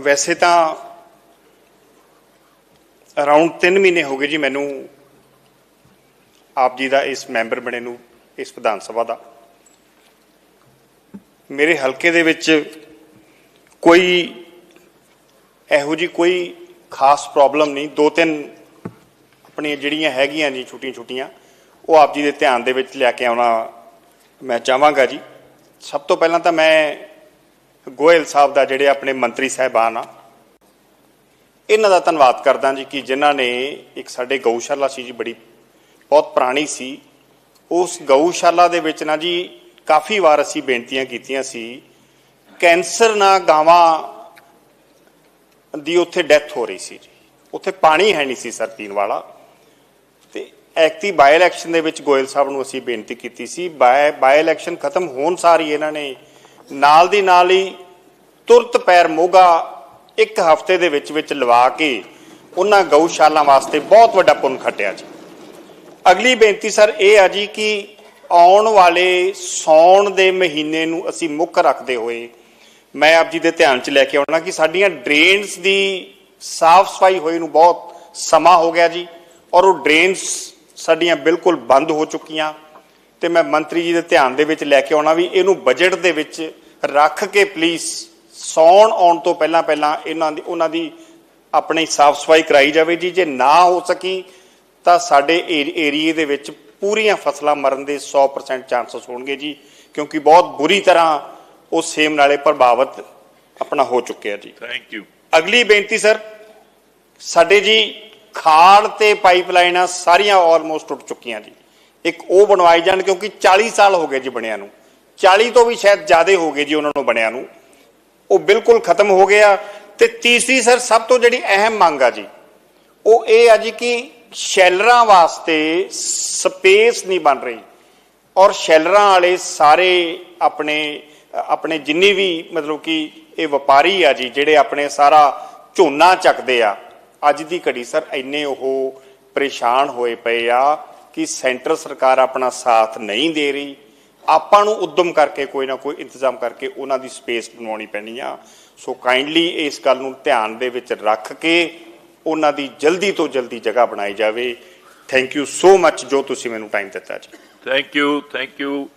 ਵੈਸੇ ਤਾਂ ਅਰਾਊਂਡ 3 ਮਹੀਨੇ ਹੋ ਗਏ ਜੀ ਮੈਨੂੰ ਆਪ ਜੀ ਦਾ ਇਸ ਮੈਂਬਰ ਬਣੇ ਨੂੰ, ਇਸ ਵਿਧਾਨ ਸਭਾ ਦਾ। ਮੇਰੇ ਹਲਕੇ ਦੇ ਵਿੱਚ ਕੋਈ ਇਹੋ ਜੀ ਕੋਈ ਖਾਸ ਪ੍ਰੋਬਲਮ ਨਹੀਂ। ਦੋ ਤਿੰਨ ਆਪਣੀਆਂ ਜਿਹੜੀਆਂ ਹੈਗੀਆਂ ਜੀ ਛੋਟੀਆਂ ਛੋਟੀਆਂ ਉਹ ਆਪ ਜੀ ਦੇ ਧਿਆਨ ਦੇ ਵਿੱਚ ਲੈ ਕੇ ਆਉਣਾ ਮੈਂ ਚਾਹਾਂਗਾ ਜੀ। ਸਭ ਤੋਂ ਪਹਿਲਾਂ ਤਾਂ ਮੈਂ ਗੋਇਲ ਸਾਹਿਬ ਦਾ ਜਿਹੜੇ ਆਪਣੇ ਮੰਤਰੀ ਸਾਹਿਬਾਨ ਆ, ਇਹਨਾਂ ਦਾ ਧੰਨਵਾਦ ਕਰਦਾ ਜੀ ਕਿ ਜਿਨ੍ਹਾਂ ਨੇ ਇੱਕ ਸਾਡੇ ਗਊਸ਼ਾਲਾ ਸੀ ਜੀ, ਬੜੀ ਬਹੁਤ ਪੁਰਾਣੀ ਸੀ। ਉਸ ਗਊਸ਼ਾਲਾ ਦੇ ਵਿੱਚ ਨਾ ਜੀ ਕਾਫੀ ਵਾਰ ਅਸੀਂ ਬੇਨਤੀਆਂ ਕੀਤੀਆਂ ਸੀ, ਕੈਂਸਰ ਨਾਲ ਗਾਵਾਂ ਦੀ ਉੱਥੇ ਡੈਥ ਹੋ ਰਹੀ ਸੀ ਜੀ। ਉੱਥੇ ਪਾਣੀ ਹੈ ਨਹੀਂ ਸੀ ਸਰ ਪੀਣ ਵਾਲਾ। ਤੇ ਐਕਟੀ ਬਾਈ ਇਲੈਕਸ਼ਨ ਦੇ ਵਿੱਚ ਗੋਇਲ ਸਾਹਿਬ ਨੂੰ ਅਸੀਂ ਬੇਨਤੀ ਕੀਤੀ ਸੀ। ਬਾਈ ਬਾਈ ਇਲੈਕਸ਼ਨ ਖਤਮ ਹੋਣ ਸਾਰ ਹੀ ਇਹਨਾਂ ਨੇ ਨਾਲ ਦੀ ਨਾਲ ਹੀ ਤੁਰਤ ਪੈਰ ਮੋਗਾ ਇੱਕ ਹਫ਼ਤੇ ਦੇ ਵਿੱਚ ਵਿੱਚ ਲਵਾ ਕੇ ਉਹਨਾਂ ਗਊਸ਼ਾਲਾ ਵਾਸਤੇ ਬਹੁਤ ਵੱਡਾ ਪੁੰਨ ਖੱਟਿਆ ਜੀ। ਅਗਲੀ ਬੇਨਤੀ ਸਰ ਇਹ ਆ ਜੀ ਕਿ ਆਉਣ ਵਾਲੇ ਸੌਣ ਦੇ ਮਹੀਨੇ ਨੂੰ ਅਸੀਂ ਮੁੱਖ ਰੱਖਦੇ ਹੋਏ ਮੈਂ ਆਪ ਜੀ ਦੇ ਧਿਆਨ 'ਚ ਲੈ ਕੇ ਆਉਣਾ ਕਿ ਸਾਡੀਆਂ ਡਰੇਨਸ ਦੀ ਸਾਫ਼ ਸਫ਼ਾਈ ਹੋਈ ਨੂੰ ਬਹੁਤ ਸਮਾਂ ਹੋ ਗਿਆ ਜੀ ਔਰ ਉਹ ਡਰੇਨਸ ਸਾਡੀਆਂ ਬਿਲਕੁਲ ਬੰਦ ਹੋ ਚੁੱਕੀਆਂ। ਤੇ ਮੈਂ ਮੰਤਰੀ ਜੀ ਦੇ ਧਿਆਨ ਦੇ ਵਿੱਚ ਲੈ ਕੇ ਆਉਣਾ ਵੀ ਇਹਨੂੰ ਬਜਟ ਦੇ ਵਿੱਚ ਰੱਖ ਕੇ ਪਲੀਜ਼ ਸੌਣ ਆਉਣ ਤੋਂ ਪਹਿਲਾਂ ਪਹਿਲਾਂ ਇਹਨਾਂ ਦੀ ਉਹਨਾਂ ਦੀ ਆਪਣੀ ਸਾਫ਼ ਸਫ਼ਾਈ ਕਰਾਈ ਜਾਵੇ ਜੀ। ਜੇ ਨਾ ਹੋ ਸਕੀ ਤਾਂ ਸਾਡੇ ਏਰੀਏ ਦੇ ਵਿੱਚ ਪੂਰੀਆਂ ਫਸਲਾਂ ਮਰਨ ਦੇ 100% ਚਾਂਸਸ ਹੋਣਗੇ ਜੀ ਕਿਉਂਕਿ ਬਹੁਤ ਬੁਰੀ ਤਰ੍ਹਾਂ ਉਹ ਸੇਮ ਨਾਲੇ ਪ੍ਰਭਾਵਿਤ ਆਪਣਾ ਹੋ ਚੁੱਕਿਆ ਜੀ। ਥੈਂਕ ਯੂ ਅਗਲੀ ਬੇਨਤੀ ਸਰ ਸਾਡੇ ਜੀ ਖਾਲ ਤੇ ਪਾਈਪਲਾਈਨਾਂ ਸਾਰੀਆਂ ਆਲਮੋਸਟ ਟੁੱਟ ਚੁੱਕੀਆਂ ਜੀ। ਇੱਕ ਉਹ ਬਣਵਾਏ ਜਾਣ ਕਿਉਂਕਿ 40 ਸਾਲ ਹੋ ਗਏ ਜੀ ਬਣਿਆ ਨੂੰ। 40 ਤੋਂ ਵੀ ਸ਼ਾਇਦ ਜ਼ਿਆਦਾ ਹੋ ਗਏ ਜੀ ਉਹਨਾਂ ਨੂੰ ਬਣਿਆ ਨੂੰ। ਉਹ ਬਿਲਕੁਲ ਖਤਮ ਹੋ ਗਿਆ ਤੇ ਤੀਸਰੀ ਸਰ ਸਭ ਤੋਂ ਜਿਹੜੀ ਅਹਿਮ ਮੰਗ ਆ ਜੀ, ਉਹ ਇਹ ਆ ਜੀ ਕਿ ਸ਼ੈਲਰਾਂ ਵਾਸਤੇ ਸਪੇਸ ਨਹੀਂ ਬਣ ਰਹੀ। ਔਰ ਸ਼ੈਲਰਾਂ ਵਾਲੇ ਸਾਰੇ ਆਪਣੇ ਆਪਣੇ ਜਿੰਨੀ ਵੀ ਮਤਲਬ ਕਿ ਇਹ ਵਪਾਰੀ ਆ ਜੀ, ਜਿਹੜੇ ਆਪਣੇ ਸਾਰਾ ਝੋਨਾ ਚੱਕਦੇ ਆ, ਅੱਜ ਦੀ ਘੜੀ ਸਰ ਇੰਨੇ ਉਹ ਪਰੇਸ਼ਾਨ ਹੋਏ ਪਏ ਆ ਕਿ ਸੈਂਟਰ ਸਰਕਾਰ ਆਪਣਾ ਸਾਥ ਨਹੀਂ ਦੇ ਰਹੀ। ਆਪਾਂ ਨੂੰ ਉਦਮ ਕਰਕੇ ਕੋਈ ਨਾ ਕੋਈ ਇੰਤਜ਼ਾਮ ਕਰਕੇ ਉਹਨਾਂ ਦੀ ਸਪੇਸ ਬਣਾਉਣੀ ਪੈਣੀ ਆ। ਸੋ ਕਾਈਂਡਲੀ ਇਸ ਗੱਲ ਨੂੰ ਧਿਆਨ ਦੇ ਵਿੱਚ ਰੱਖ ਕੇ ਉਹਨਾਂ ਦੀ ਜਲਦੀ ਤੋਂ ਜਲਦੀ ਜਗ੍ਹਾ ਬਣਾਈ ਜਾਵੇ। ਥੈਂਕ ਯੂ ਸੋ ਮੱਚ ਜੋ ਤੁਸੀਂ ਮੈਨੂੰ ਟਾਈਮ ਦਿੱਤਾ ਜੀ। Thank you thank you